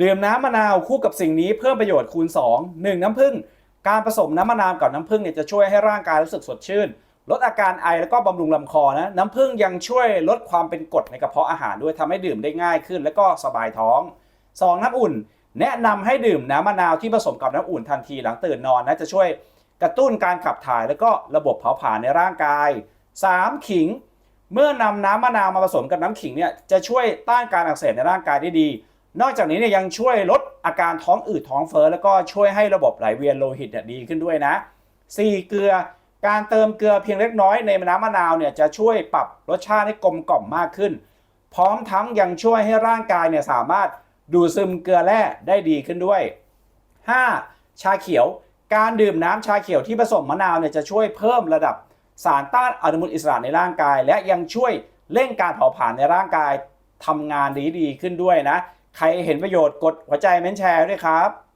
ดื่มน้ำมะนาวคู่กับสิ่งนี้เพิ่มประโยชน์คูณ 2 1 น้ำผึ้งการผสมน้ำมะนาวกับน้ำผึ้งเนี่ยจะช่วยให้ร่างกายรู้สึกสดชื่น ลดอาการไอแล้วก็บำรุงลำคอนะน้ำผึ้งยังช่วยลดความเป็นกรดในกระเพาะอาหารด้วยทำให้ดื่มได้ง่ายขึ้น แล้วก็สบายท้อง 2 น้ำอุ่น แนะนำให้ดื่มน้ำมะนาวที่ผสมกับน้ำอุ่นทันทีหลังตื่นนอนนะจะช่วยกระตุ้นการขับถ่ายแล้วก็ระบบเผาผลาญในร่างกาย 3. ขิง เมื่อนำน้ำมะนาวมาผสมกับน้ำขิงเนี่ยจะช่วยต้านการอักเสบในร่างกายได้ดี นอกจากนี้เนี่ยยังช่วยลดอาการท้องอืดท้องเฟ้อแล้วก็ช่วยให้ระบบไหลเวียนโลหิตดีขึ้นด้วยนะ 4. เกลือการเติมเกลือเพียงเล็กน้อยในน้ำมะนาวเนี่ยจะช่วยปรับรสชาติให้กลมกล่อมมากขึ้น พร้อมทั้งยังช่วยให้ร่างกายเนี่ยสามารถดูดซึมเกลือแร่ได้ดีขึ้นด้วย 5. ชาเขียวการดื่มน้ำชาเขียวที่ผสมมะนาวเนี่ยจะช่วยเพิ่มระดับสารต้านอนุมูลอิสระในร่างกาย และยังช่วยเร่งการเผาผลาญในร่างกายทำงานดีดีขึ้นด้วยนะ ใครเห็นประโยชน์กดหัวใจเม้นแชร์ด้วยครับ